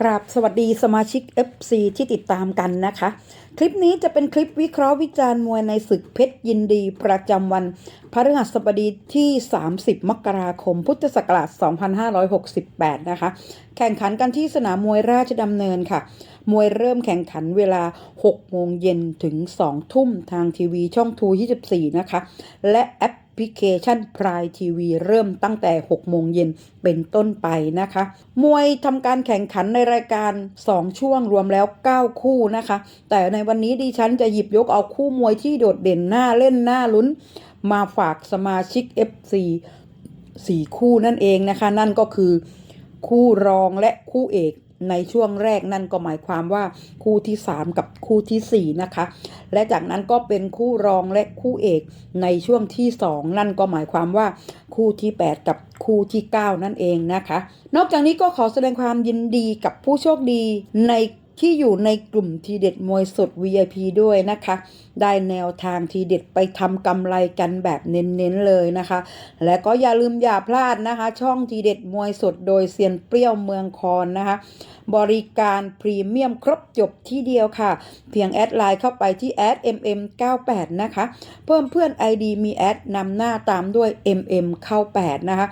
กราบสวัสดีสมาชิก FC ที่ติดตามกันนะคะ คลิปนี้จะเป็นคลิปวิเคราะห์วิจารณ์มวยในศึกเพชรยินดีประจำวันพฤหัสบดีที่ 30 มกราคม พุทธศักราช 2568 นะคะ แข่งขันกันที่สนามมวยราชดำเนินค่ะ มวยเริ่มแข่งขันเวลา 6 โมงเย็นถึง 2 ทุ่มทางทีวีช่องทู24 นะคะ และแอป ลิเคชันพรายทีวีเริ่มตั้งแต่ 6 โมงเย็นเป็นต้นไปนะคะ มวยทำการแข่งขันในรายการ 2 ช่วงรวมแล้ว 9 คู่นะคะ แต่ในวันนี้ดิฉันจะหยิบยกเอาคู่มวยที่โดดเด่นหน้าเล่นหน้าลุ้น มาฝากสมาชิก FC 4 คู่นั่นเองนะคะ นั่นก็คือคู่รองและคู่เอก ในช่วงแรกนั่นก็หมายความว่าคู่ที่ 3 กับคู่ทีสี่ 4 นะคะ และจากนั้นก็เป็นคู่รองและคู่เอกในช่วงที่ 2 นั่นก็หมายความว่าคู่ที่ 8 กับคู่ที่ 9 นั่นเองนะคะ นอกจากนี้ก็ขอแสดงความยินดีกับผู้โชคดีใน ที่อยู่ในกลุ่มทีเด็ดมวยสด VIP ด้วยนะคะ ได้แนวทางทีเด็ดไปทำกำไรกันแบบเน้นๆเลยนะคะ และก็อย่าลืมอย่าพลาดนะคะ ช่องทีเด็ดมวยสดโดยเซียนเปรี้ยวเมืองคอนนะคะ บริการพรีเมียมครบจบที่เดียวค่ะ เพียงแอดไลน์เข้าไปที่แอด mm98 นะคะ เพิ่มเพื่อน ID มีแอดนำหน้าตามด้วย mm เข้า8นะคะ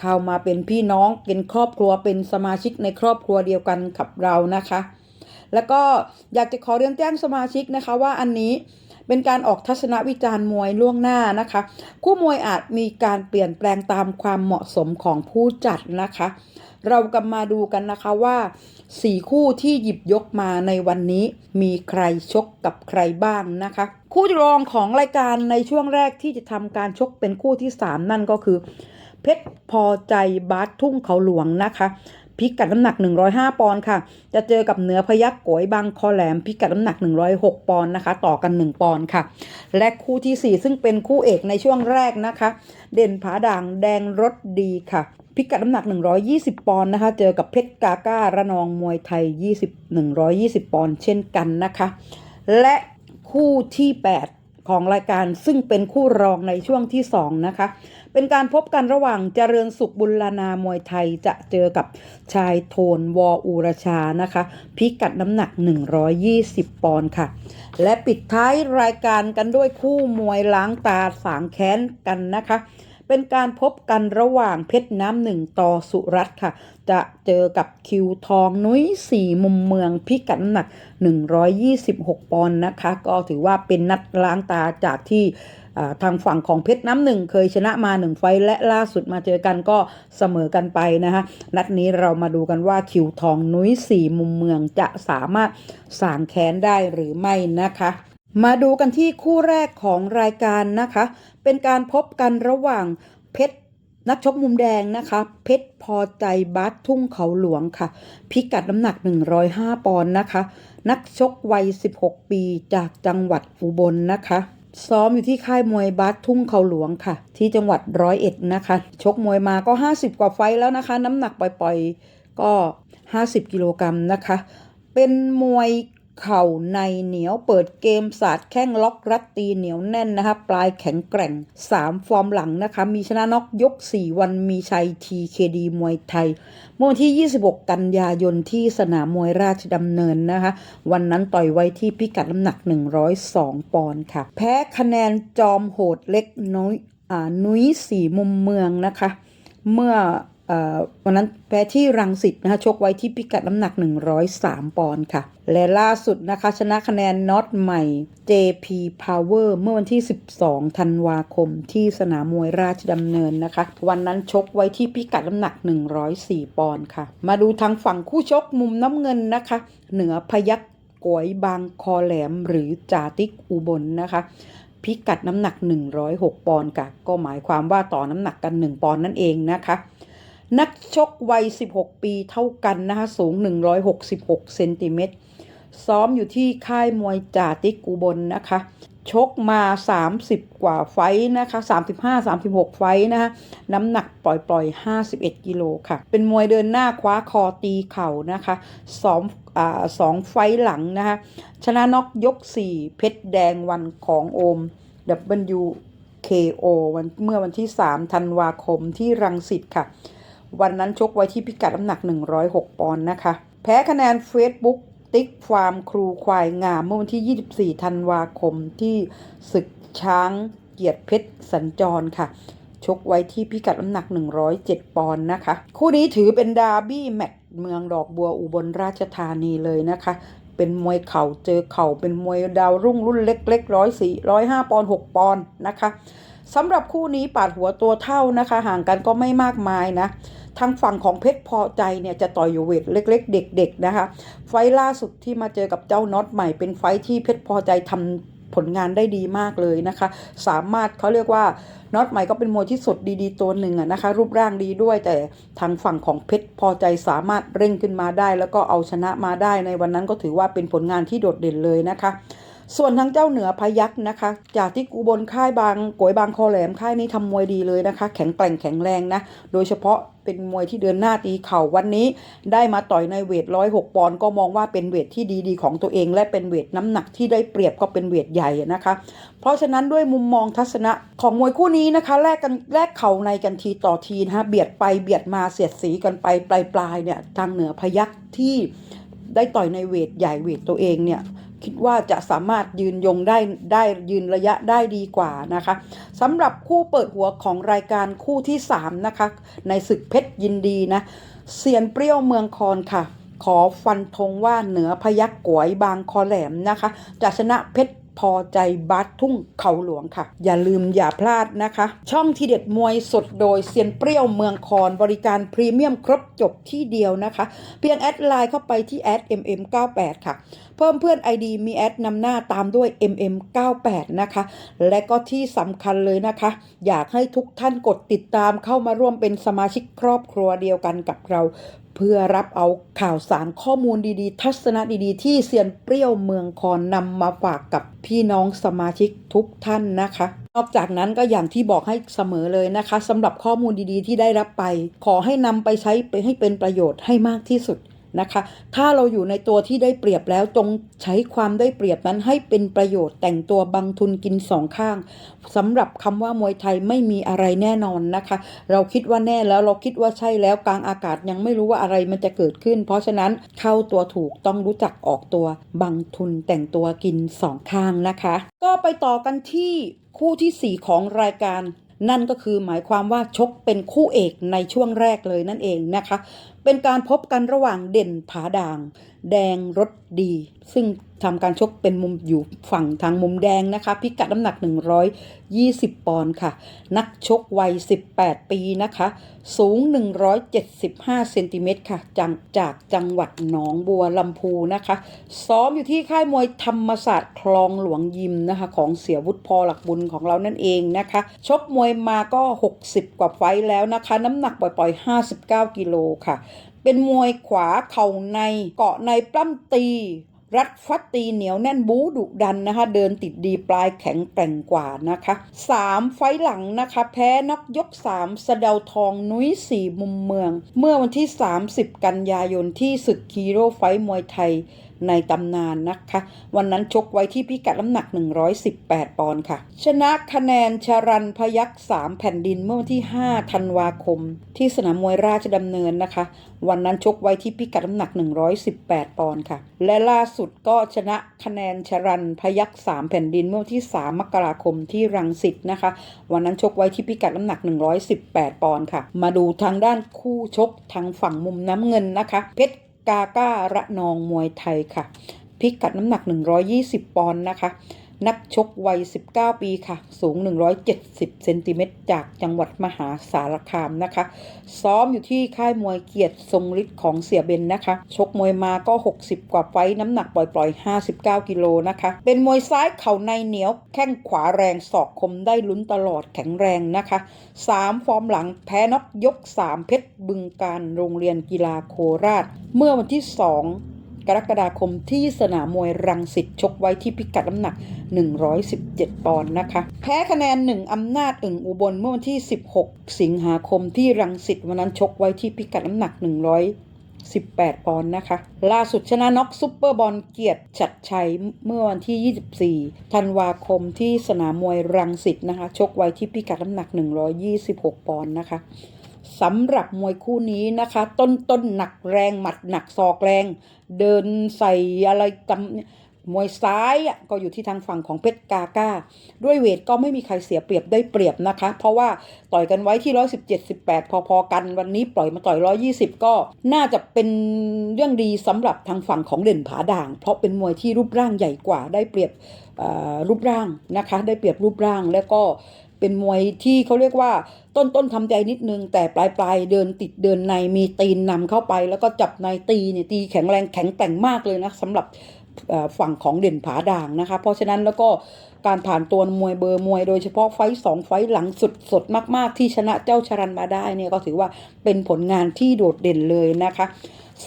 เข้ามาเป็นพี่น้องเป็นครอบครัวเป็นสมาชิกในครอบครัวเดียวกันกับเรานะคะ แล้วก็อยากจะขอเรียนแจ้งสมาชิกนะคะว่าอันนี้เป็นการออกทัศนวิจารณ์มวยล่วงหน้านะคะ คู่มวยอาจมีการเปลี่ยนแปลงตามความเหมาะสมของผู้จัดนะคะ เรากลับมาดูกันนะคะว่าสี่คู่ที่หยิบยกมาในวันนี้มีใครชกกับใครบ้างนะคะ คู่รองของรายการในช่วงแรกที่จะทำการชกเป็นคู่ที่ 3 นั่นก็คือ เพชรพอใจบาสทุ่งเขาหลวงนะคะ พิกัดน้ำหนัก 105 ปอนด์ค่ะ จะเจอกับเหนือพยักโกยบางคอแหลม พิกัดน้ำหนัก 106 ปอนด์นะคะ ต่อกัน 1 ปอนด์ค่ะ และคู่ทีสี่ 4 ซึ่งเป็นคู่เอกในช่วงแรกนะคะ เด่นผาด่างแดงรถดีค่ะ พิกัดน้ำหนัก 120 ปอนด์นะคะ เจอกับเพชรกาก้าระนองมวยไทย 20 120 ปอนด์เช่นกันนะคะ และคู่ที่ 8 ของรายการซึ่งเป็นคู่รองในช่วงที่ 2 นะคะ เป็นการพบกันระหว่างเจริญสุขบุรณามวยไทยจะเจอกับชายโทนวออูรชานะคะ พิกัดน้ำหนัก 120 ปอนด์ค่ะ และปิดท้ายรายการกันด้วยคู่มวยล้างตาสางแค้นกันนะคะเป็นการพบกันระหว่างเพชรน้ำหนึ่งต่อสุรัตค่ะ จะเจอกับคิวทองนุ้ยสี่มุมเมืองพิกัดน้ำหนัก 126 ปอนด์นะคะ ก็ถือว่าเป็นนัดล้างตาจากที่ ทางฝั่งของเพชรน้ำหนึ่งเคยชนะมาหนึ่งไฟและล่าสุดมาเจอกันก็เสมอกันไปนะคะนัดนี้เรามาดูกันว่าคิวทองนุ้ยสี่มุมเมืองจะสามารถสางแค้นได้หรือไม่นะคะมาดูกันที่คู่แรกของรายการนะคะ เป็นการพบกันระหว่างเพชรนักชกมุมแดงนะคะ เพชรพอใจบาสทุ่งเขาหลวงค่ะ พิกัดน้ำหนัก 105 ปอนด์นะคะ นักชกวัย 16 ปีจากจังหวัดอุบลนะคะ ซ้อมอยู่ที่ค่ายมวยบัสทุ่งเขาหลวงค่ะ ที่จังหวัดร้อยเอ็ดนะคะ ชกมวยมาก็ 50 กว่าไฟแล้วนะคะ น้ำหนักปล่อยๆก็ 50 กิโลกรัมนะคะ เป็นมวย เข่าในเหนียวเปิดเกมสาดแข้งล็อกรัดตีเหนียวแน่นนะคะปลายแข็งแกร่ง 3 ฟอร์มหลังนะคะ มีชนะน็อกยก 4 วันมีชัย TKD มวยไทยเมื่อวันที่ 26 กันยายนที่สนามมวยราชดำเนินนะคะ วันนั้นต่อยไว้ที่พิกัดน้ำหนัก 102 ปอนด์ค่ะ แพ้คะแนนจอมโหดเล็กน้อยอนุ้ยสีมุมเมืองนะคะ เมื่อ วันนั้นแพ้ที่รังสิตนะคะชกไว้ที่พิกัดน้ำหนัก 103 ปอนด์ค่ะ และล่าสุดนะคะ ชนะคะแนนน็อตใหม่ JP Power เมื่อวันที่ 12 ธันวาคมที่สนามมวยราชดำเนินนะคะ วันนั้นชกไว้ที่พิกัดน้ำหนัก 104 ปอนด์ค่ะ มาดูทางฝั่งคู่ชกมุมน้ำเงินนะคะ เหนือพยักกวยบางคอแหลมหรือจาติกอุบลนะคะพิกัดน้ำหนัก 106 ปอนด์ค่ะ ก็หมายความว่าต่อน้ำหนักกัน 1 ปอนด์นั่นเองนะคะ นักชกวัย 16 ปีเท่ากันนะคะสูง 166 เซนติเมตร ซ้อมอยู่ที่ค่ายมวยจ่าติกอุบลนนะคะ ชกมา 30 กว่าไฟนะคะ 35-36 ไฟนะคะน้ำหนักปล่อยๆ 51 กิโลค่ะ เป็นมวยเดินหน้าคว้าคอตีเข่านะคะสองอสองไฟท์หลังนะคะชนะน็อกยก 4 เพชรแดงวันของโอม WKO วันเมื่อวันที่ 3 ธันวาคมที่รังสิตค่ะ วันนั้นชกไว้ที่พิกัดน้ำหนัก 106 ปอนด์นะคะ แพ้คะแนน Facebook ติ๊กฟาร์มครูควายงามเมื่อวันที่ 24 ธันวาคมที่ศึกช้างเกียรติเพชรสัญจรค่ะ ชกไว้ที่พิกัดน้ำหนัก 107 ปอนด์นะคะ คู่นี้ถือเป็นดาร์บี้แมตช์เมืองดอกบัวอุบลราชธานีเลยนะคะ เป็นมวยเข่าเจอเข่าเป็นมวยดาวรุ่งรุ่นเล็กๆร้อยสี่ร้อยห้าปอนด์หกปอนด์นะคะสำหรับคู่นี้ปาดหัวตัวเท่านะคะ ห่างกันก็ไม่มากมายนะ ทางฝั่งของเพชรพอใจเนี่ยจะต่อยอยู่เวทเล็ก ๆ เด็ก ๆ นะคะ ไฟล่าสุดที่มาเจอกับเจ้าน็อตใหม่เป็นไฟที่เพชรพอใจทำผลงานได้ดีมากเลยนะคะ สามารถเขาเรียกว่าน็อตใหม่ก็เป็นมวยที่สดดีๆตัวหนึ่งอะนะคะ รูปร่างดีด้วยแต่ทางฝั่งของเพชรพอใจสามารถเร่งขึ้นมาได้ แล้วก็เอาชนะมาได้ในวันนั้นก็ถือว่าเป็นผลงานที่โดดเด่นเลยนะคะ ส่วนทางเจ้าเหนือพยักนะคะ จากที่กูบนค่ายบางกวยบางคอแหลมค่ายนี้ทำมวยดีเลยนะคะ แข็งแกร่งแข็งแรงนะ โดยเฉพาะเป็นมวยที่เดินหน้าตีเข่าวันนี้ ได้มาต่อยในเวทร้อยหกปอนด์ก็มองว่าเป็นเวทที่ดีๆของตัวเอง และเป็นเวทน้ำหนักที่ได้เปรียบก็เป็นเวทใหญ่นะคะ เพราะฉะนั้นด้วยมุมมองทัศนะของมวยคู่นี้นะคะแลกกันแลกเข่าในกันทีต่อทีนะฮะเบียดไปเบียดมาเสียดสีกันไปปลายปลายๆเนี่ยทางเหนือพยักที่ได้ต่อยในเวทใหญ่เวทตัวเองเนี่ย คิดว่าจะสามารถยืนยงได้ได้ยืนระยะได้ดีกว่านะคะสำหรับคู่เปิดหัวของรายการคู่ที่ 3 นะคะ ในศึกเพชรยินดีนะเซียนเปรี้ยวเมืองคอนค่ะ ขอฟันธงว่าเหนือพยักกวยบางคอแหลมนะคะ จะชนะเพชรพอใจบัสทุ่งเขาหลวงค่ะ อย่าลืมอย่าพลาดนะคะ ช่องทีเด็ดมวยสดโดยเซียนเปรี้ยวเมืองคอนบริการพรีเมียมครบจบที่เดียวนะคะ เพียงแอดไลน์เข้าไปที่แอด mm98 ค่ะเพิ่มเพื่อน ID มีแอดนำหน้าตามด้วย mm98 นะคะ และก็ที่สำคัญเลยนะคะ อยากให้ทุกท่านกดติดตามเข้ามาร่วมเป็นสมาชิกครอบครัวเดียวกันกับเรา เพื่อรับเอาข่าวสารข้อมูลดีๆ ทัศนะดีๆ ที่เซียนเปรี้ยวเมืองคอนนำมาฝากกับพี่น้องสมาชิกทุกท่านนะคะนอกจากนั้นก็อย่างที่บอกให้เสมอเลยนะคะสำหรับข้อมูลดีๆ ที่ได้รับไป ขอให้นำไปใช้ไปให้เป็นประโยชน์ให้มากที่สุด นะคะ ถ้าเราอยู่ในตัวที่ได้เปรียบแล้วจงใช้ความได้เปรียบนั้นให้เป็นประโยชน์แต่งตัวบังทุนกินสองข้างสำหรับคำว่ามวยไทยไม่มีอะไรแน่นอนนะคะ เราคิดว่าแน่แล้วเราคิดว่าใช่แล้วกลางอากาศยังไม่รู้ว่าอะไรมันจะเกิดขึ้น เพราะฉะนั้นเข้าตัวถูกต้องรู้จักออกตัวบังทุนแต่งตัวกินสองข้างนะคะ ก็ไปต่อกันที่คู่ที่ 4 ของรายการนั่นก็คือหมายความว่าชกเป็นคู่เอกในช่วงแรกเลยนั่นเองนะคะ เป็นการพบกันระหว่างเด่นผาด่าง แดงรถดี ซึ่งทำการชกเป็นมุมอยู่ฝั่งทางมุมแดงนะคะ พิกัดน้ำหนัก 120 ปอนด์ค่ะ นักชกวัย 18 ปีนะคะ สูง 175 เซนติเมตรค่ะจากจากจังหวัดหนองบัวลำพูนะคะ ซ้อมอยู่ที่ค่ายมวยธรรมศาสตร์คลองหลวงยิมนะคะ ของเสียวุฒิพอหลักบุญของเรานั่นเองนะคะ ชกมวยมาก็ 60 กว่าไฟแล้วนะคะ น้ำหนักปล่อย ๆ 59 กิโลค่ะ เป็นมวยขวาเข่าในเกาะในปล้ำตี รัดฟัดตีเหนียวแน่นบูดุดันนะคะ เดินติดดีปลายแข็งแกร่งกว่านะคะสามไฟหลังนะคะ แพ้นักยกสามสะเดาทองนุ้ยสี่มุมเมือง เมื่อวันที่ 30 กันยายนที่ศึกคีโร่ไฟมวยไทย ในตำนานนะคะ วันนั้นชกไว้ที่พิกัดน้ำหนัก 118 ปอนด์ค่ะ ชนะคะแนนชารันพยักษ์3แผ่นดินเมื่อวันที่ 5 ธันวาคม ที่สนามมวยราชดำเนินนะคะ วันนั้นชกไว้ที่พิกัดน้ำหนัก 118 ปอนด์ค่ะ และล่าสุดก็ชนะคะแนนชารันพยักษ์3แผ่นดินเมื่อวันที่ 3 มกราคมที่รังสิตนะคะ วันนั้นชกไว้ที่พิกัดน้ำหนัก 118 ปอนด์ค่ะ มาดูทางด้านคู่ชกทางฝั่งมุมน้ำเงินนะคะ เพชร กาก้าระนองมวยไทยค่ะ พิกัดน้ำหนัก 120 ปอนด์นะคะ นักชกวัย 19 ปีค่ะ สูง 170 เซนติเมตรจากจังหวัดมหาสารคามนะคะ ซ้อมอยู่ที่ค่ายมวยเกียรติทรงฤทธิ์ของเสียเบนนะคะ ชกมวยมาก็ 60 กว่าไฟน้ำหนักปล่อยๆ 59 กิโลนะคะ เป็นมวยซ้ายเข่าในเหนียว แข้งขวาแรงศอกคมได้ลุ้นตลอดแข็งแรงนะคะ 3 ฟอร์มหลังแพ้น็อกยก 3 เพชรบึงการโรงเรียนกีฬาโคราช เมื่อวันที่ 2 กรกฎาคมที่สนามมวยรังสิตชกไว้ที่พิกัดน้ำหนัก 117 ปอนด์นะคะ แพ้คะแนน1อำนาจอึ่งอุบลเมื่อวันที่ 16 สิงหาคมที่รังสิตวันนั้นชกไว้ที่พิกัดน้ำหนัก118 ปอนด์นะคะ ล่าสุดชนะน็อกซุปเปอร์บอลเกียรติชัดชัยเมื่อวันที่ 24 ธันวาคมที่สนามมวยรังสิตนะคะ ชกไว้ที่พิกัดน้ำหนัก 126 ปอนด์นะคะ สำหรับมวยคู่นี้นะคะ ต้นต้นหนักแรงหมัดหนักศอกแรง เดินใส่อะไรจำมวยซ้ายก็อยู่ที่ทางฝั่งของเพชรกาก้า ด้วยเวทก็ไม่มีใครเสียเปรียบได้เปรียบนะคะ เพราะว่าต่อยกันไว้ที่ 117 18 พอๆกันวันนี้ปล่อยมาต่อย 120 ก็น่าจะเป็นเรื่องดีสำหรับทางฝั่งของเด่นผาด่าง เพราะเป็นมวยที่รูปร่างใหญ่กว่าได้เปรียบรูปร่างนะคะ ได้เปรียบรูปร่างแล้วก็ เป็นมวยที่เขาเรียกว่าต้นต้นๆทำใจนิดนึง แต่ปลายปลายๆเดินติดเดินในมีตีนนำเข้าไป แล้วก็จับในตีเนี่ยตีแข็งแรงแข็งแกร่งมากเลยนะสำหรับฝั่งของเด่นผาด่างนะคะ เพราะฉะนั้นแล้วก็การผ่านตัวมวยเบอร์มวยโดยเฉพาะไฟสองไฟหลังสุดสดมาก ๆ ที่ชนะเจ้าชรันมาได้เนี่ยก็ถือว่าเป็นผลงานที่โดดเด่นเลยนะคะ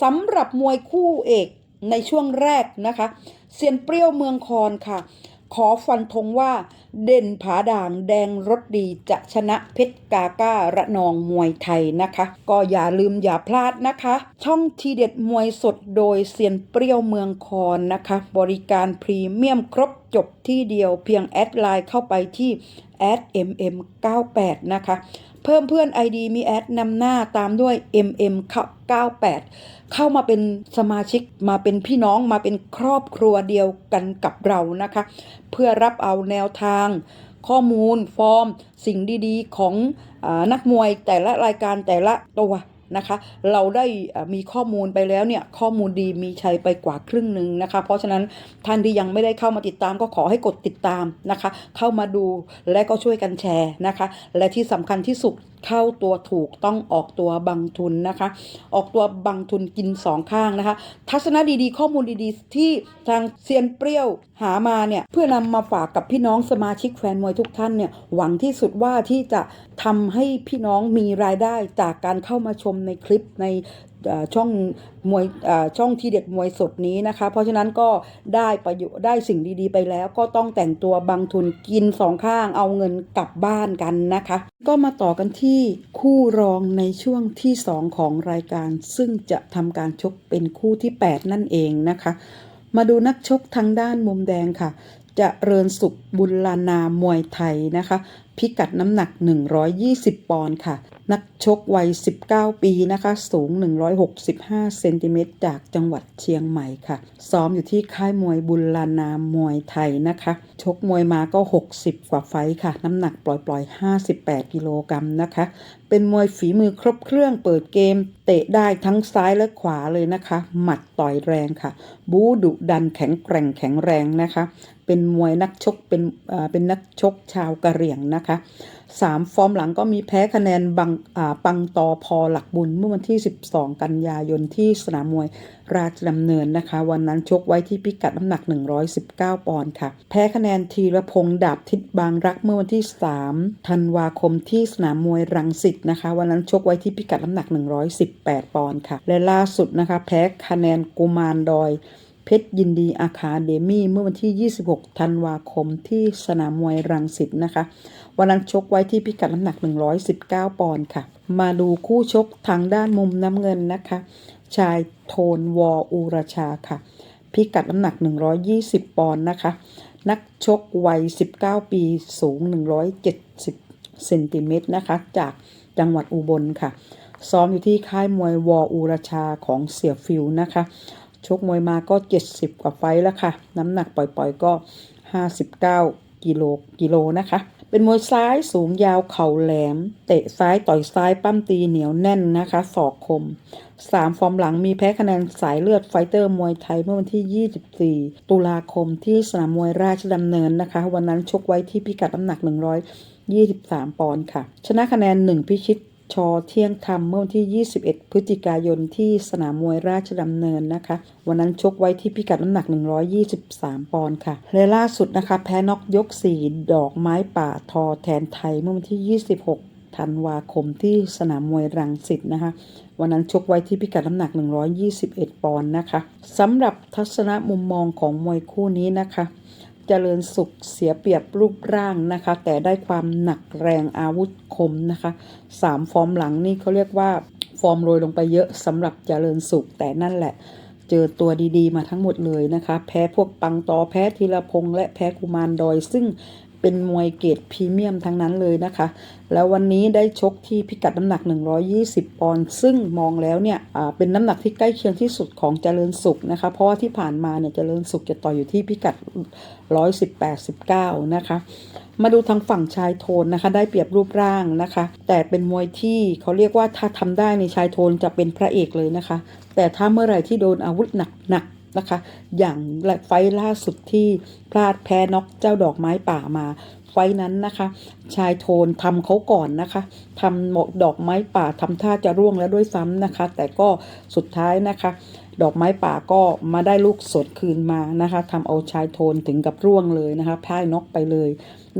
สำหรับมวยคู่เอกในช่วงแรกนะคะเซียนเปรี้ยวเมืองคอนค่ะ ขอฟันธงว่าเด่นผาด่างแดงรถดีจะชนะเพชรกาก้าระนองมวยไทยนะคะ ก็อย่าลืมอย่าพลาดนะคะ ช่องทีเด็ดมวยสดโดยเซียนเปรี้ยวเมืองคอนนะคะ บริการพรีเมียมครบจบที่เดียวเพียงแอดไลน์เข้าไปที่ mm98 นะคะ เพิ่มเพื่อน ID มีแอดนำหน้าตามด้วย mm98 เข้ามาเป็นสมาชิกมาเป็นพี่น้องมาเป็นครอบครัวเดียวกันกับเรานะคะ เพื่อรับเอาแนวทาง ข้อมูลฟอร์ม สิ่งดีๆ ของอนักมวยแต่ละรายการแต่ละตัว นะคะ เราได้มีข้อมูลไปแล้วเนี่ยข้อมูลดีมีชัยไปกว่าครึ่งหนึ่งนะคะ เพราะฉะนั้นท่านที่ยังไม่ได้เข้ามาติดตามก็ขอให้กดติดตามนะคะ เข้ามาดูและก็ช่วยกันแชร์นะคะ และที่สำคัญที่สุดเข้าตัวถูกต้องออกตัวบังทุนนะคะ ออกตัวบังทุนกินสองข้างนะคะ ทัศนะดีๆ ข้อมูลดีๆ ที่ทางเซียนเปรี้ยวหามาเนี่ยเพื่อนำมาฝากกับพี่น้องสมาชิกแฟนมวยทุกท่านเนี่ยหวังที่สุดว่าที่จะทำให้พี่น้องมีรายได้จากการเข้ามาชมในคลิปใน ช่องมวยช่องทีเด็ดมวยสดนี้นะคะ เพราะฉะนั้นก็ได้ประโยชน์ได้สิ่งดีๆ ไปแล้ว ก็ต้องแต่งตัวบังทุนกินสองข้างเอาเงินกลับบ้านกันนะคะ ก็มาต่อกันที่คู่รองในช่วงที่ 2 ของรายการ ซึ่งจะทำการชกเป็นคู่ที่ 8 นั่นเองนะคะ มาดูนักชกทางด้านมุมแดงค่ะจะเริญสุขบุญลานามวยไทยนะคะ พิกัดน้ำหนัก 120 ปอนด์ค่ะ นักชกวัย 19 ปีนะคะ สูง 165 เซนติเมตรจากจังหวัดเชียงใหม่ค่ะ ซ้อมอยู่ที่ค่ายมวยบุญลานามวยไทยนะคะ ชกมวยมาก็ 60 กว่าไฟค่ะ น้ำหนักปล่อยๆ 58 กิโลกรัมนะคะ เป็นมวยฝีมือครบเครื่องเปิดเกม เตะได้ทั้งซ้ายและขวาเลยนะคะ หมัดต่อยแรงค่ะ บูดุดันแข็งแกร่งแข็งแรงนะคะ เป็นมวยนักชกเป็นเป็นนักชกชาวกะเหรี่ยงนะคะ สามฟอร์มหลังก็มีแพ้คะแนนบังปังตอพอหลักบุญเมื่อวันที่ 12 กันยายนที่สนามมวยราชดำเนินนะคะ วันนั้นชกไว้ที่พิกัดน้ำหนัก 119 ปอนด์ค่ะ แพ้คะแนนทีระพงดาบทิศบางรักเมื่อวันที่ 3 ธันวาคมที่สนามมวยรังสิตนะคะ วันนั้นชกไว้ที่พิกัดน้ำหนัก 118 ปอนด์ค่ะ และล่าสุดนะคะ แพ้คะแนนกุมารดอย เพชรยินดีอาคาเดมี่เมื่อวันที่ 26 ธันวาคมที่สนามมวยรังสิตนะคะ วันนั้นชกไว้ที่พิกัดน้ำหนัก 119 ปอนด์ค่ะ มาดูคู่ชกทางด้านมุมน้ำเงินนะคะ ชายโทนวออูราชาค่ะ พิกัดน้ำหนัก 120 ปอนด์นะคะ นักชกวัย 19 ปีสูง 170เซนติเมตรนะคะ จากจังหวัดอุบลค่ะ ซ้อมอยู่ที่ค่ายมวยวออูราชาของเสียฟิวนะคะ ชกมวยมาก็ 70 กว่าไฟแล้วค่ะ น้ำหนักปล่อยๆก็ 59 กิโลกิโลนะคะ เป็นมวยซ้ายสูงยาวเข่าแหลม เตะซ้ายต่อยซ้ายปั้มตีเหนียวแน่นนะคะศอกคม 3 ฟอร์มหลังมีแพ้คะแนนสายเลือดไฟเตอร์มวยไทยเมื่อวันที่ 24 ตุลาคมที่สนามมวยราชดำเนินนะคะ วันนั้นชกไว้ที่พิกัดน้ำหนัก 123 ปอนด์ค่ะ ชนะคะแนน 1 พิชิต ชอเที่ยงธรรมเมื่อวันที่ 21 พฤศจิกายนที่สนามมวยราชดำเนินนะคะ วันนั้นชกไว้ที่พิกัดน้ำหนัก 123 ปอนด์ค่ะและล่าสุดนะคะ แพ้น็อกยก 4 ดอกไม้ป่าทอแทนไทยเมื่อวันที่ 26 ธันวาคมที่สนามมวยรังสิตนะคะวันนั้นชกไว้ที่พิกัดน้ำหนัก 121 ปอนด์นะคะสำหรับทัศนะมุมมองของมวยคู่นี้นะคะ เจริญสุขเสียเปรียบรูปร่างนะคะ แต่ได้ความหนักแรงอาวุธคมนะคะสามฟอร์มหลังนี่เขาเรียกว่าฟอร์มโรยลงไปเยอะสำหรับเจริญสุขแต่นั่นแหละ เจอตัวดีๆมาทั้งหมดเลยนะคะ แพ้พวกปังตอแพ้ธีรพงษ์และแพ้กุมารดอยซึ่ง เป็นมวยเกรดพรีเมียมทั้งนั้นเลยนะคะ แล้ววันนี้ได้ชกที่พิกัดน้ำหนัก 120 ปอนด์ซึ่งมองแล้วเนี่ยเป็นน้ำหนักที่ใกล้เคียงที่สุดของเจริญสุขนะคะ เพราะว่าที่ผ่านมาเนี่ยเจริญสุขจะต่อยอยู่ที่พิกัด 118-19 นะคะ มาดูทางฝั่งชายโทนนะคะ ได้เปรียบรูปร่างนะคะ แต่เป็นมวยที่เขาเรียกว่าถ้าทำได้ในชายโทนจะเป็นพระเอกเลยนะคะ แต่ถ้าเมื่อไหร่ที่โดนอาวุธหนักๆ นะคะ อย่างไฟล่าสุดที่พลาดแพ้น็อกเจ้าดอกไม้ป่ามา ไฟนั้นนะคะ ชายโทนทำเขาก่อนนะคะทำหมกดอกไม้ป่าทำท่าจะร่วงแล้วด้วยซ้ำนะคะ แต่ก็สุดท้ายนะคะดอกไม้ป่าก็มาได้ลูกสดคืนมานะคะทำเอาชายโทนถึงกับร่วงเลยนะคะพ่ายน็อกไปเลย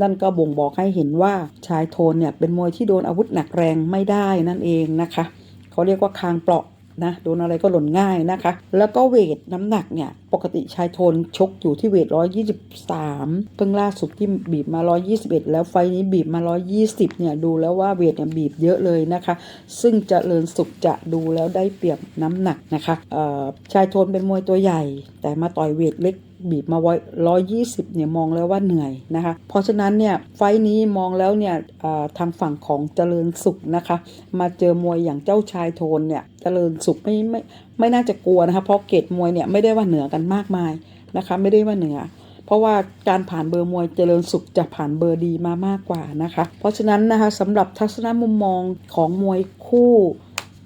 นั่นก็บ่งบอกให้เห็นว่าชายโทนเนี่ยเป็นมวยที่โดนอาวุธหนักแรงไม่ได้นั่นเองนะคะ เขาเรียกว่าคางเปราะ นะโดนอะไรก็หล่นง่ายนะคะ แล้วก็เวทน้ำหนักเนี่ยปกติชายโทนชกอยู่ที่เวท 123 เพิ่งล่าสุดที่บีบมา 121 แล้วไฟนี้บีบมา 120 เนี่ยดูแล้วว่าเวทเนี่ยบีบเยอะเลยนะคะ ซึ่งจเจริญสุขจะดูแล้วได้เปรียบน้ำหนักนะคะชายโทนเป็นมวยตัวใหญ่ แต่มาต่อยเวทเล็ก บีบมาไว้ร้อยยี่สิบเนี่ยมองแล้วว่าเหนื่อยนะคะเพราะฉะนั้นเนี่ยไฟนี้มองแล้วเนี่ยทางฝั่งของเจริญสุขนะคะ มาเจอมวยอย่างเจ้าชายโทนเนี่ยเจริญสุขไม่ไม่ไม่น่าจะกลัวนะคะเพราะเกรดมวยเนี่ยไม่ได้ว่าเหนือกันมากมายนะคะไม่ได้ว่าเหนือเพราะว่าการผ่านเบอร์มวยเจริญสุขจะผ่านเบอร์ดีมามากกว่านะคะ เพราะฉะนั้นนะคะสำหรับทัศนมุมมองของมวยคู่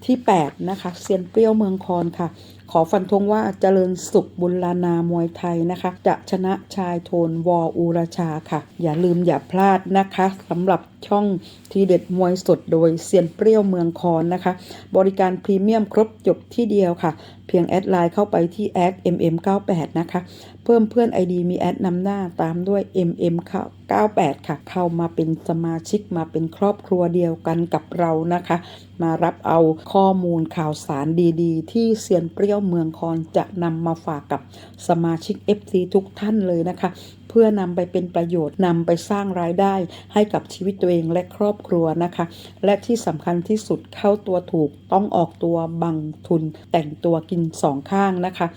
ที่ 8 นะคะเซียนเปรี้ยวเมืองคอนค่ะ ขอฟันธงว่าเจริญสุขบุญลานามวยไทยนะคะ จะชนะชายโทนวออูราชาค่ะ อย่าลืมอย่าพลาดนะคะสำหรับ ช่องทีเด็ดมวยสดโดยเซียนเปรี้ยวเมืองคอนนะคะ บริการพรีเมียมครบจบที่เดียวค่ะ เพียงแอดไลน์เข้าไปที่แอด mm98 นะคะ เพิ่มเพื่อน ID มีแอดนำหน้าตามด้วย mm98 ค่ะ เข้ามาเป็นสมาชิกมาเป็นครอบครัวเดียวกันกับเรานะคะ มารับเอาข้อมูลข่าวสารดีๆ ที่เซียนเปรี้ยวเมืองคอนจะนำมาฝากกับสมาชิก FC ทุกท่านเลยนะคะ เพื่อนำไปเป็นประโยชน์นำไปสร้างรายได้ให้กับชีวิตตัวเองและครอบครัวนะคะ และที่สำคัญที่สุดเข้าตัวถูกต้องออกตัวบังทุน แต่งตัวกินสองข้างนะคะ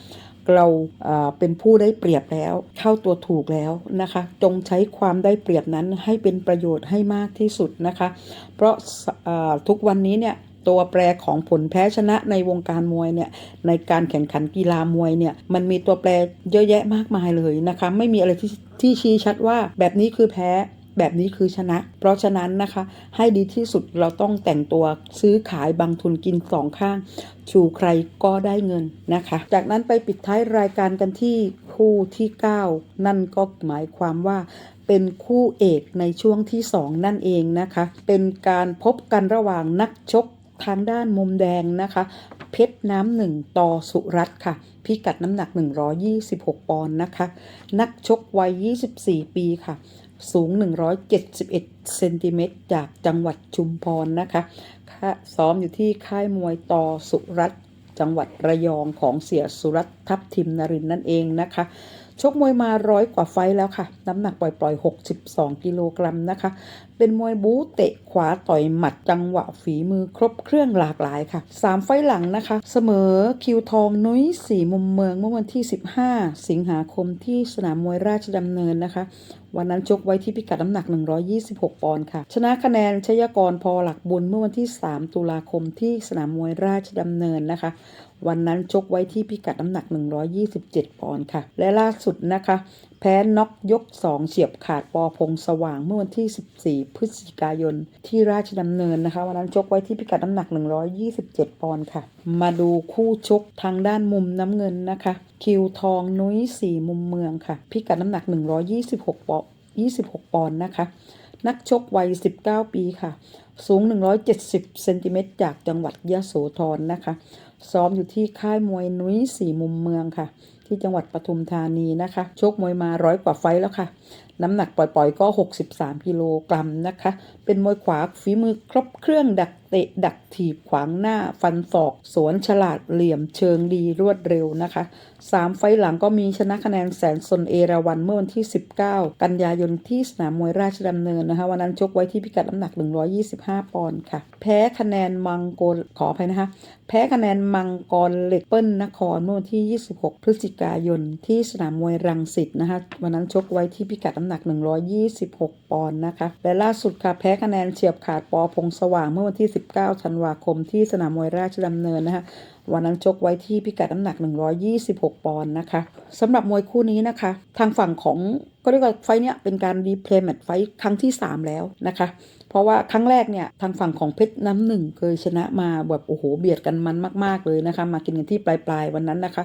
เราเอ่อเป็นผู้ได้เปรียบแล้ว เข้าตัวถูกแล้วนะคะ จงใช้ความได้เปรียบนั้นให้เป็นประโยชน์ให้มากที่สุดนะคะ เพราะทุกวันนี้เนี่ย ตัวแปรของผลแพ้ชนะในวงการมวยเนี่ยในการแข่งขันกีฬามวยเนี่ยมันมีตัวแปรเยอะแยะมากมายเลยนะคะไม่มีอะไรที่ที่ชี้ชัดว่าแบบนี้คือแพ้แบบนี้คือชนะ เพราะฉะนั้นนะคะ ให้ดีที่สุดเราต้องแต่งตัวซื้อขายบางทุนกินสองข้าง ชูใครก็ได้เงินนะคะ จากนั้นไปปิดท้ายรายการกันที่คู่ที่ 9 นั่นก็หมายความว่าเป็นคู่เอกในช่วงที่ 2 นั่นเองนะคะ เป็นการพบกันระหว่างนักชก ทางด้านมุมแดงนะคะ เพชรน้ำหนึ่งต่อสุรัตค่ะ พิกัดน้ำหนัก 126 ปอนด์นะคะ นักชกวัย 24 ปีค่ะ สูง 171 เซนติเมตรจากจังหวัดชุมพรนะคะค่ะซ้อมอยู่ที่ค่ายมวยต่อสุรัตจังหวัดระยองของเสียสุรัตทัพทิมนรินนั่นเองนะคะ ชกมวยมาร้อยกว่าไฟแล้วค่ะ น้ำหนักปล่อยๆ 62 กิโลกรัมนะคะ เป็นมวยบู๊เตะขวาต่อยหมัดจังหวะฝีมือครบเครื่องหลากหลายค่ะ 3 ไฟหลังนะคะ เสมอคิวทองนุ้ยสีมุมเมืองเมื่อวันที่ 15 สิงหาคมที่สนามมวยราชดำเนินนะคะ วันนั้นชกไว้ที่พิกัดน้ำหนัก 126 ปอนด์ค่ะ ชนะคะแนนชยกรพอหลักบุญเมื่อวันที่ 3 ตุลาคมที่สนามมวยราชดำเนินนะคะ วันนั้นชกไว้ที่พิกัดน้ำหนัก 127 ปอนด์ค่ะ และล่าสุดนะคะ แพ้น็อกยก 2 เฉียบขาดปอพงสว่างเมื่อวันที่ 14 พฤศจิกายน ที่ราชดำเนินนะคะ วันนั้นชกไว้ที่พิกัดน้ำหนัก 127 ปอนด์ค่ะ มาดูคู่ชกทางด้านมุมน้ำเงินนะคะ คิวทองนุ้ยสีมุมเมืองค่ะ พิกัดน้ำหนัก 126 ปอนด์26 ปอนด์นะคะ นักชกวัย 19 ปีค่ะ สูง 170 เซนติเมตรจากจังหวัดยะโสธรนะคะ ซ้อมอยู่ที่ค่ายมวยนุ้ยสี่มุมเมืองค่ะ ที่จังหวัดปทุมธานีนะคะ ชกมวยมาร้อยกว่าไฟแล้วค่ะ น้ำหนักปล่อยๆก็ 63กิโลกรัมนะคะ เป็นมวยขวาฝีมือครบเครื่องดักเตะดักถีบขวางหน้าฟันศอก สวนฉลาดเหลี่ยมเชิงดีรวดเร็วนะคะ 3 ไฟหลังก็มีชนะคะแนนแสนสนเอราวันเมื่อวันที่ 19 กันยายนที่สนามมวยราชดำเนินนะคะวันนั้นชกไว้ที่พิกัดน้ำหนัก 125 ปอนด์ค่ะ แพ้คะแนนมังโกรขออภัยนะคะแพ้คะแนนมังกรเหล็กเปิ้ลนครเมื่อวันที่ 26 พฤศจิกายนที่สนามมวยรังสิตนะคะวันนั้นชกไว้ที่พิกัดน้ำำหนัก 126 ปอนด์นะคะ และล่าสุดค่ะแพ้คะแนนเฉียบขาดปอพงสว่างเมื่อวันที่ 19 ธันวาคมที่สนามมวยราชดำเนินนะคะวันนั้นชกไว้ที่พิกัดน้ำหนัก 126 ปอนด์นะคะสำหรับมวยคู่นี้นะคะ ทางฝั่งของก็เรียกว่าไฟเนี้ยเป็นการรีเพลย์แมตช์ไฟท์ครั้งที่ 3 แล้วนะคะ เพราะว่าครั้งแรกเนี่ยทางฝั่งของเพชรน้ำหนึ่งเคยชนะมาแบบโอ้โหเบียดกันมันมาก ๆเลยนะคะ มากินกันที่ปลายๆวันนั้นนะคะ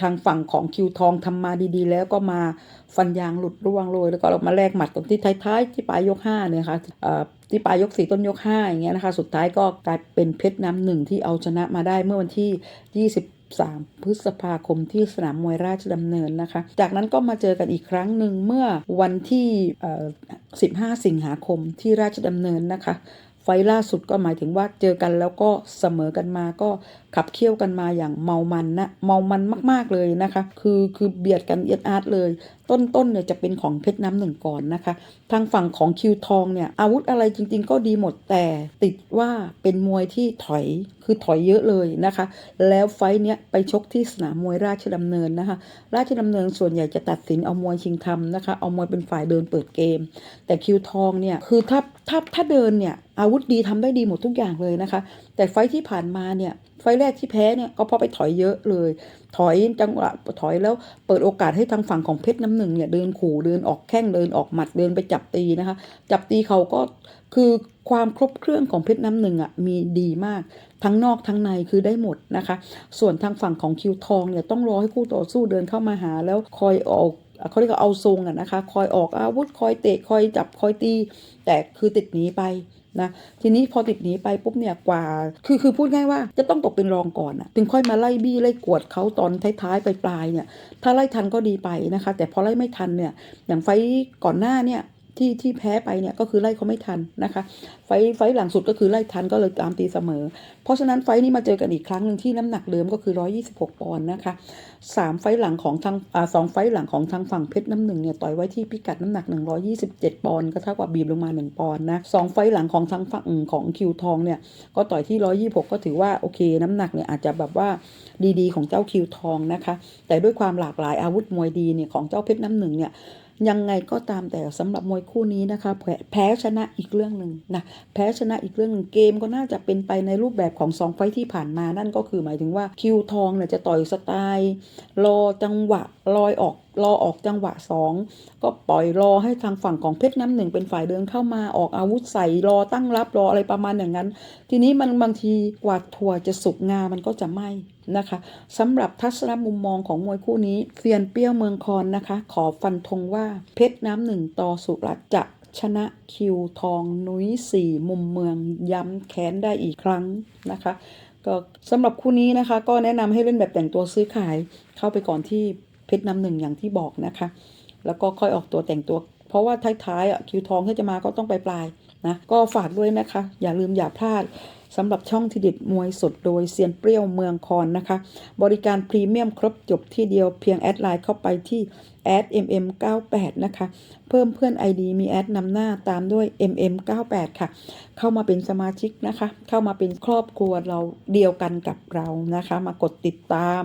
ทางฝั่งของคิวทองทำมาดีๆ แล้วก็มาฟันยางหลุดร่วงเลยแล้วก็เรามาแลกหมัดตรงที่ท้ายๆที่ปลายยก5เนี่ยค่ะเอ่อที่ปลายยก4ต้นยก5อย่างเงี้ยนะคะสุดท้ายก็กลายเป็นเพชรน้ำหนึ่งที่เอาชนะมาได้เมื่อวันที่23พฤษภาคมที่สนามมวยราชดำเนินนะคะ จากนั้นก็มาเจอกันอีกครั้งหนึ่งเมื่อวันที่ 15 สิงหาคมที่ราชดำเนินนะคะ ไฟล่าสุดก็หมายถึงว่าเจอกันแล้วก็เสมอกันมาก็ขับเคี่ยวกันมาอย่างเมามันนะเมามันมากๆเลยนะคะ คือคือเบียดกันเอียดอาร์ตเลย ต้นๆเนี่ยจะเป็นของเพชรน้ำหนึ่งก่อนนะคะ ทางฝั่งของคิวทองเนี่ยอาวุธอะไรจริง ๆ ก็ดีหมดแต่ติดว่าเป็นมวยที่ถอยคือถอยเยอะเลยนะคะ แล้วไฟเนี้ยไปชกที่สนามมวยราชดำเนินนะคะ ราชดำเนินส่วนใหญ่จะตัดสินเอามวยชิงทำนะคะเอามวยเป็นฝ่ายเดินเปิดเกม แต่คิวทองเนี่ยคือถ้าถ้าถ้าเดินเนี่ยอาวุธดีทำได้ดีหมดทุกอย่างเลยนะคะ แต่ไฟที่ผ่านมาเนี่ยไฟแรกที่แพ้เนี่ยก็เพราะไปถอยเยอะเลย ถอยจังหวะถอยแล้วเปิดโอกาสให้ทางฝั่งของเพชรน้ำหนึ่งเนี่ยเดินขู่เดินออกแข้งเดินออกหมัดเดินไปจับตีนะคะ จับตีเขาก็คือความครบเครื่องของเพชรน้ำหนึ่งอะมีดีมาก ทั้งนอกทั้งในคือได้หมดนะคะ ส่วนทางฝั่งของคิวทองเนี่ยต้องรอให้คู่ต่อสู้เดินเข้ามาหา แล้วคอยออกเขาเรียกว่าเอาทรงอะนะคะ คอยออกอาวุธคอยเตะคอยจับคอยตี แต่คือติดหนีไป นะทีนี้พอติดหนีไปปุ๊บเนี่ยกว่า คือคือพูดง่ายว่าจะต้องตกเป็นรองก่อนอะถึงค่อยมาไล่บี้ไล่กวดเขาตอนท้ายๆปลายเนี่ยถ้าไล่ทันก็ดีไปนะคะ แต่พอไล่ไม่ทันเนี่ยอย่างไฟก่อนหน้าเนี่ย ที่ที่แพ้ไปเนี่ยก็คือไล่เขาไม่ทันนะคะ ไฟไฟหลังสุดก็คือไล่ทันก็เลยตามตีเสมอ เพราะฉะนั้นไฟนี้มาเจอกันอีกครั้งหนึ่งที่น้ำหนักเดิมก็คือ 126 ปอนด์นะคะสามไฟหลังของทางอ่าสองไฟหลังของทางฝั่งเพชรน้ำหนึ่งเนี่ยต่อยไว้ที่พิกัดน้ำหนัก 127 ปอนด์ก็เท่ากับบีบลงมา 1 ปอนด์นะสองไฟหลังของทางฝั่งของคิวทองเนี่ยก็ต่อยที่ 126 ก็ถือว่าโอเค น้ำหนักเนี่ยอาจจะแบบว่าดีๆ ของเจ้าคิวทองนะคะ แต่ด้วยความหลากหลายอาวุธมวยดีเนี่ยของเจ้าเพชรน้ำหนึ่งเนี่ย ยังไงก็ตามแต่สำหรับมวยคู่นี้นะคะ แพ้ชนะอีกเรื่องหนึ่งนะแพ้ชนะอีกเรื่องหนึ่งเกมก็น่าจะเป็นไปในรูปแบบของสองไฟที่ผ่านมานั่นก็คือหมายถึงว่าคิวทองเนี่ยจะต่อยสไตล์ รอจังหวะลอยออกรอออกจังหวะสองก็ปล่อยรอให้ทางฝั่งของเพชรน้ำหนึ่งเป็นฝ่ายเดินเข้ามาออกอาวุธใส่รอตั้งรับรออะไรประมาณอย่างนั้น ทีนี้มันบางทีกว่าถั่วจะสุกงามันก็จะไหม้นะคะสำหรับทัศนมุมมองของมวยคู่นี้เซียนเปี้ยวเมืองคอนนะคะ ขอฟันธงว่าเพชรน้ำหนึ่งต่อสุรัตจะชนะคิวทองนุ้ยสี่มุมเมืองย้ำแค้นได้อีกครั้งนะคะก็สำหรับคู่นี้นะคะ ก็แนะนำให้เล่นแบบแต่งตัวซื้อขายเข้าไปก่อนที่ ชรน้ำหนึ่งอย่างที่บอกนะคะ แล้วก็ค่อยออกตัวแต่งตัว เพราะว่าท้ายๆคิวทองถ้าจะมาก็ต้องไปปลายนะก็ฝากด้วยนะคะ อย่าลืมอย่าพลาดสำหรับช่องทีเด็ดมวยสดโดยเซียนเปรี้ยวเมืองคอนนะคะ บริการพรีเมียมครบจบที่เดียวเพียงแอดไลน์เข้าไปที่แอด mm98 นะคะ เพิ่มเพื่อน ID มีแอดนำหน้าตามด้วย mm98 ค่ะ เข้ามาเป็นสมาชิกนะคะ เข้ามาเป็นครอบครัวเราเดียวกันกับเรานะคะ มากดติดตาม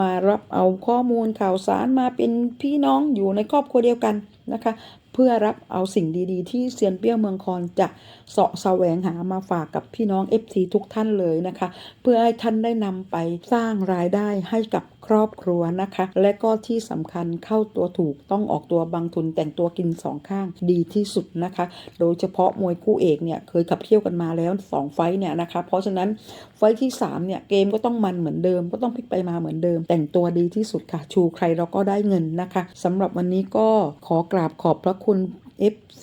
มารับเอาข้อมูลข่าวสารมาเป็นพี่น้องอยู่ในครอบครัวเดียวกันนะคะ เพื่อรับเอาสิ่งดีๆ ที่เซียนเปี้ยวเมืองคอนจะเสาะแสวงหามาฝากกับพี่น้อง FC ทุกท่านเลยนะคะ เพื่อให้ท่านได้นำไปสร้างรายได้ให้กับครอบครัวนะคะ และก็ที่สำคัญเข้าตัวถูกต้องออกตัวบางทุนแต่งตัวกินสองข้างดีที่สุดนะคะ โดยเฉพาะมวยคู่เอกเนี่ยเคยขับเคี่ยวกันมาแล้วสองไฟเนี่ยนะคะ เพราะฉะนั้นไฟที่สามเนี่ยเกมก็ต้องมันเหมือนเดิม ก็ต้องพลิกไปมาเหมือนเดิม แต่งตัวดีที่สุดค่ะ ชูใครเราก็ได้เงินนะคะสำหรับวันนี้ก็ขอกราบขอบพระคุณ FC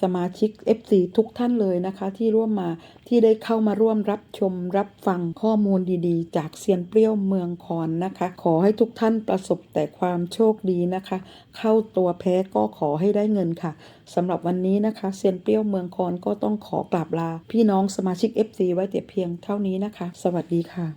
สมาชิก FC ทุกท่านเลยนะคะ ที่ร่วมมาที่ได้เข้ามาร่วมรับชมรับฟังข้อมูลดีๆ จากเซียนเปรี้ยวเมืองคอนนะคะ ขอให้ทุกท่านประสบแต่ความโชคดีนะคะ เข้าตัวแพ้ก็ขอให้ได้เงินค่ะสำหรับวันนี้นะคะเซียนเปรี้ยวเมืองคอนก็ต้องขอกราบลา พี่น้องสมาชิก FC ไว้แต่เพียงเท่านี้นะคะ สวัสดีค่ะ